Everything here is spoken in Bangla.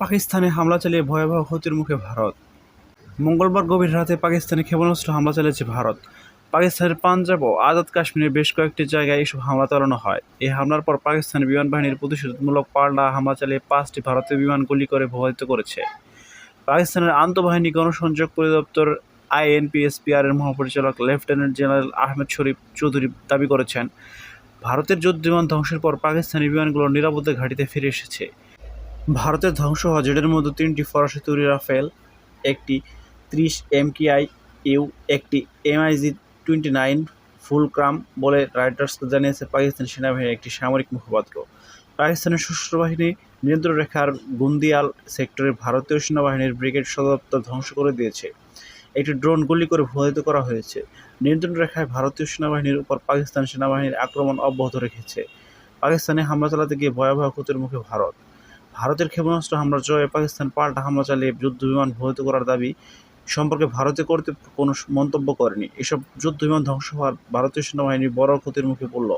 পাকিস্তানে হামলা চালিয়ে ভয়াবহ ক্ষতির মুখে ভারত। মঙ্গলবার গভীর রাতে পাকিস্তানে ক্ষেপণাস্ত্র হামলা চালিয়েছে ভারত। পাকিস্তানের পাঞ্জাব ও আজাদ কাশ্মীরের বেশ কয়েকটি জায়গায় এসব হামলা চালানো হয়। এই হামলার পর পাকিস্তানি বিমান বাহিনীর প্রতিশোধমূলক পাল্টা হামলা চালিয়ে পাঁচটি ভারতীয় বিমান গুলি করে প্রভাবিত করেছে। পাকিস্তানের আন্তঃবাহিনী গণসংযোগ পরিদপ্তর আইএনপিএসপিআর এর মহাপরিচালক লেফটেন্যান্ট জেনারেল আহমেদ শরীফ চৌধুরী দাবি করেছেন, ভারতের যুদ্ধ বিমান ধ্বংসের পর পাকিস্তানি বিমানগুলো নিরাপদে ঘাঁটিতে ফিরে এসেছে। ভারতের ধ্বংস হওয়া জেটের মধ্যে তিনটি ফরাসি তৈরি রাফেল, একটি ত্রিশ এমকিআই ইউ, একটি এমআইজি টোয়েন্টি নাইন ফুলক্রাম বলে রাইটার্সকে জানিয়েছে পাকিস্তান সেনাবাহিনীর একটি সামরিক মুখপাত্র। পাকিস্তানের সশস্ত্র বাহিনী নিয়ন্ত্রণ রেখার গুন্দিয়াল সেক্টরে ভারতীয় সেনাবাহিনীর ব্রিগেড সদর দপ্তর ধ্বংস করে দিয়েছে। একটি ড্রোন গুলি করে ভূপাতিত করা হয়েছে। নিয়ন্ত্রণ রেখায় ভারতীয় সেনাবাহিনীর উপর পাকিস্তান সেনাবাহিনীর আক্রমণ অব্যাহত রেখেছে। পাকিস্তানে হামলা চালাতে গিয়ে ভয়াবহ ক্ষতির মুখে ভারত। ভারতের ক্ষেপণাস্ত্র হামলার জয়ে পাকিস্তান পাল্টা হামলা চালিয়ে যুদ্ধ বিমান ভূত করার দাবি সম্পর্কে ভারতে করতে কোনো মন্তব্য করেনি। এসব যুদ্ধ বিমান ধ্বংস হওয়ার ভারতীয় সেনাবাহিনী বড় ক্ষতির মুখে পড়ল।